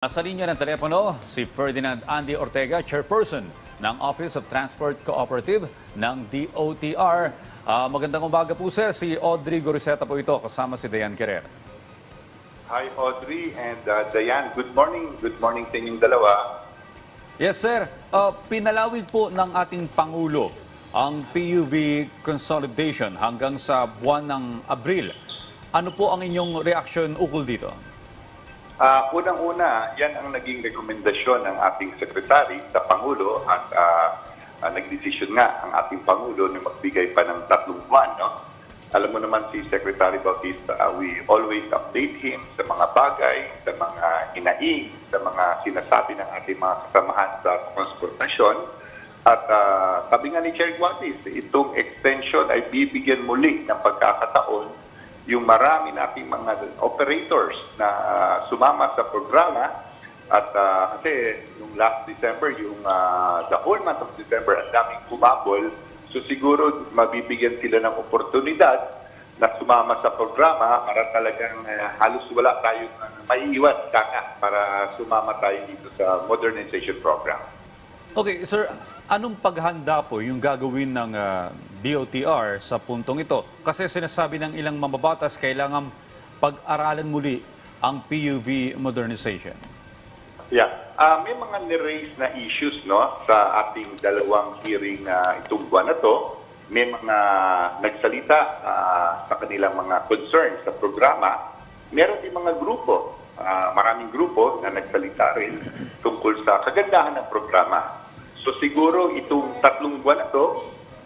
Nasa linya ng telepono si Ferdinand Andy Ortega, chairperson ng Office of Transport Cooperative ng DOTR. Ah, magandang umaga po sir, si Audrey Goriseta po ito kasama si Dayan Querer. Hi Audrey and uh, Diane, good morning. Good morning sa inyong dalawa. Yes sir, Ah, pinalawig po ng ating Pangulo ang PUV consolidation hanggang sa buwan ng Abril. Ano po ang inyong reaction ukol dito? Uh, Unang-una, yan ang naging rekomendasyon ng ating sekretary sa Pangulo at uh, uh, nagdesisyon nga ang ating Pangulo na magbigay pa ng tatlong buwan. No? Alam mo naman si Secretary Bautista, uh, we always update him sa mga bagay, sa mga hinaing, sa mga sinasabi ng ating mga kasamahan sa transportasyon. At uh, sabi nga ni Chair Guadis, itong extension ay bibigyan muli ng pagkakataon yung marami nating mga operators na ah, sumama sa programa at ah, kasi yung last December, yung ah, the whole month of December, ang daming kumabol. So siguro mabibigyan sila ng oportunidad na sumama sa programa para talagang ah, halos wala tayong uh, maiiwan kaka para sumama tayo dito sa modernization program. Okay, sir, anong paghanda po yung gagawin ng ah, DOTR sa puntong ito? Kasi sinasabi ng ilang mababatas, kailangan pag-aralan muli ang PUV modernization. Yeah. Ah, may mga ni-raise na issues no sa ating dalawang hearing na itong buwan na to. May mga nagsalita ah, sa kanilang mga concerns sa programa. Meron din mga grupo, ah, maraming grupo na nagsalita rin tungkol sa kagandahan ng programa. So siguro itong tatlong buwan na to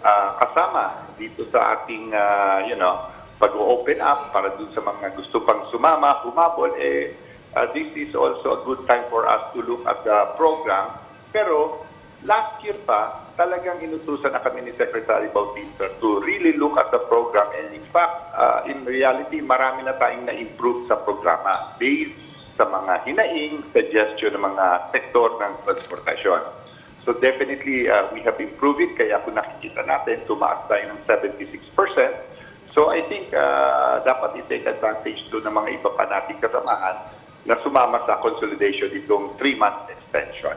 ah, kasama dito sa ating ah, you know pag-open up para dun sa mga gusto pang sumama, humabol, eh, uh, this is also a good time for us to look at the program. Pero last year pa, talagang inutusan na kami ni Secretary Bautista to really look at the program. And in fact, uh, in reality, marami na tayong na-improve sa programa based sa mga hinaing, suggestion ng mga sektor ng transportasyon. So definitely, uh, we have improved it. Kaya kung nakikita natin, tumaas tayo ng 76%. So I think uh, dapat i-take advantage doon ng mga iba pa nating kasamahan na sumama sa consolidation itong 3-month extension.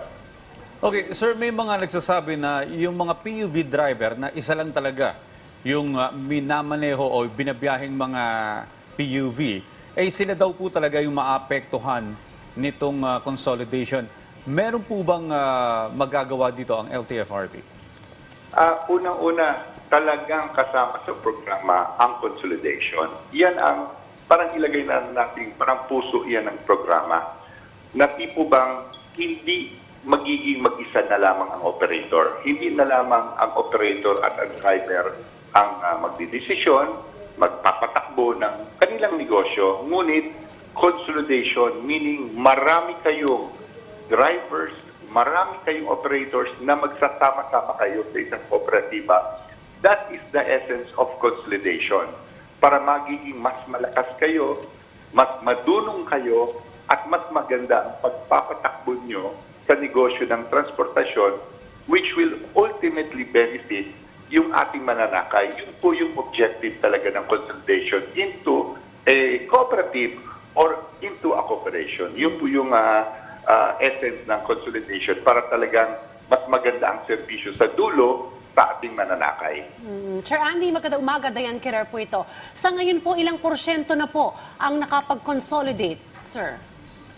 Okay, sir, may mga nagsasabi na yung mga PUV driver na isa lang talaga yung ah, minamaneho o binabiyaheng mga PUV, eh sila daw po talaga yung maapektuhan nitong ah, consolidation. Meron po bang ah, magagawa dito ang LTFRB? Ah, unang-una, talagang kasama sa programa ang consolidation. Yan ang parang ilagay na natin, parang puso yan ng programa. Na tipo bang hindi magiging mag-isa na lamang ang operator. Hindi na lamang ang operator at ang driver ang uh, magdidesisyon, magpapatakbo ng kanilang negosyo. Ngunit consolidation, meaning marami kayong drivers, marami kayong operators na magsasama-sama kayo sa isang kooperatiba. That is the essence of consolidation. Para magiging mas malakas kayo, mas madunong kayo, at mas maganda ang pagpapatakbo nyo sa negosyo ng transportasyon which will ultimately benefit yung ating mananakay. Yun po yung objective talaga ng consolidation into a cooperative or into a cooperation. Yun po yung ah, ah, essence ng consolidation para talagang mas maganda ang serbisyo sa dulo sa ating mananakay. Mm, Chair Andy, magandang umaga. Diane Kerer po ito. Sa ngayon po, ilang porsyento na po ang nakapag-consolidate, sir?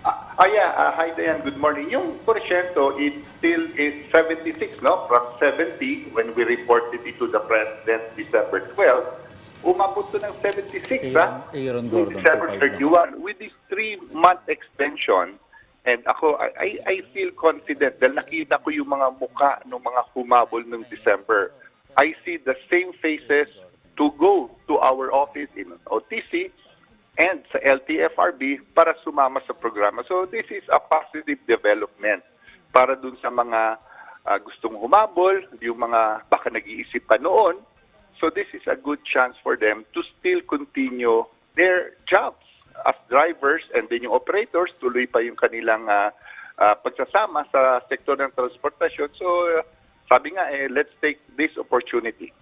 Ah, ah, yeah. Ah, hi, Diane. Good morning. Yung porsyento, it still is 76, no? From 70, when we reported it to the President December 12, umabot to ng 76, ha? Aaron- Gordon, December 2.5 31. With this three-month extension, and ako, I, I feel confident dahil nakita ko yung mga muka ng mga humabol ng December. I see the same faces to go to our office in OTC and sa LTFRB para sumama sa programa. So this is a positive development para dun sa mga ah, gustong humabol, yung mga baka nag-iisip pa noon. So this is a good chance for them to still continue their jobs as drivers and then yung operators tuloy pa yung kanilang ah, ah, pagsasama sa sektor ng transportasyon. So ah, sabi nga eh let's take this opportunity.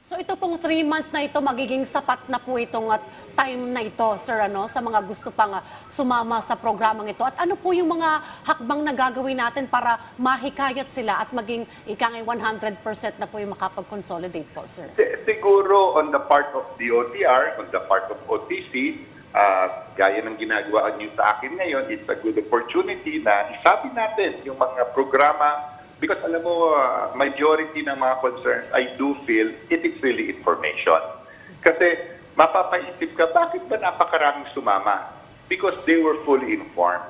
So ito pong three months na ito, magiging sapat na po itong at time na ito, sir, ano, sa mga gusto pang sumama sa programang ito. At ano po yung mga hakbang na gagawin natin para mahikayat sila at maging ikangay 100% na po yung makapag-consolidate po, sir? Si- Siguro on the part of the OTR, on the part of OTC, ah, gaya ng ginagawa niyo sa akin ngayon, it's a good opportunity na isabi natin yung mga programa because alam mo, ah, majority ng mga concerns, I do feel it is really information. Kasi mapapaisip ka, bakit ba napakaraming sumama? Because they were fully informed.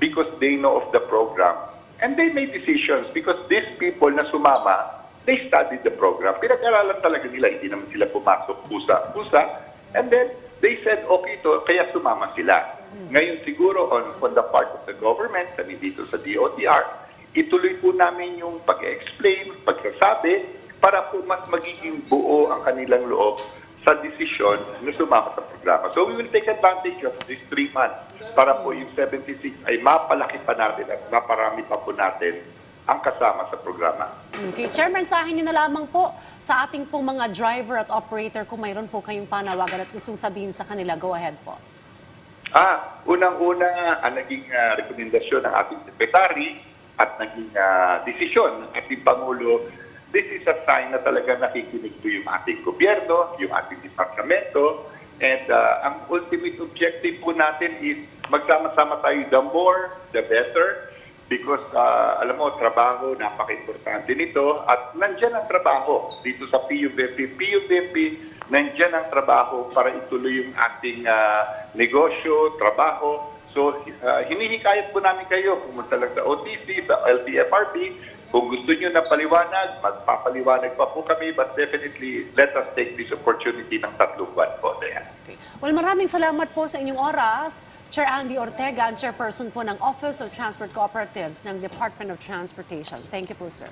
Because they know of the program. And they made decisions because these people na sumama, they studied the program. Pinag-aralan talaga nila, hindi naman sila pumasok kusa-kusa. And then, they said, okay to, kaya sumama sila. Ngayon siguro on, on the part of the government, kami dito sa DOTR, ituloy po namin yung pag-explain, pagsasabi, para po mas magiging buo ang kanilang loob sa desisyon na sumama sa programa. So we will take advantage of these three months para po yung 76 ay mapalaki pa natin at maparami pa po natin ang kasama sa programa. Okay. Chair, mensahe nyo na lamang po sa ating pong mga driver at operator kung mayroon po kayong panawagan at gustong sabihin sa kanila. Go ahead po. Ah, unang-una, ang naging ah, rekomendasyon ng ating sekretary at naging ah, desisyon ng ating Pangulo, this is a sign na talaga nakikinig po yung ating gobyerno, yung ating departamento, and ah, ang ultimate objective po natin is magsama-sama tayo, the more, the better, because ah, alam mo, trabaho, napaka-importante nito, at nandyan ang trabaho dito sa PUBP. PUBP, nandyan ang trabaho para ituloy yung ating ah, negosyo, trabaho. So, ah, hinihikayat po namin kayo, pumunta lang sa OTC, sa LTFRB. Kung gusto nyo na paliwanag, magpapaliwanag pa po kami, but definitely, let us take this opportunity ng tatlong buwan po. Dayan. Okay. Well, maraming salamat po sa inyong oras. Chair Andy Ortega, chairperson po ng Office of Transport Cooperatives ng Department of Transportation. Thank you po, sir.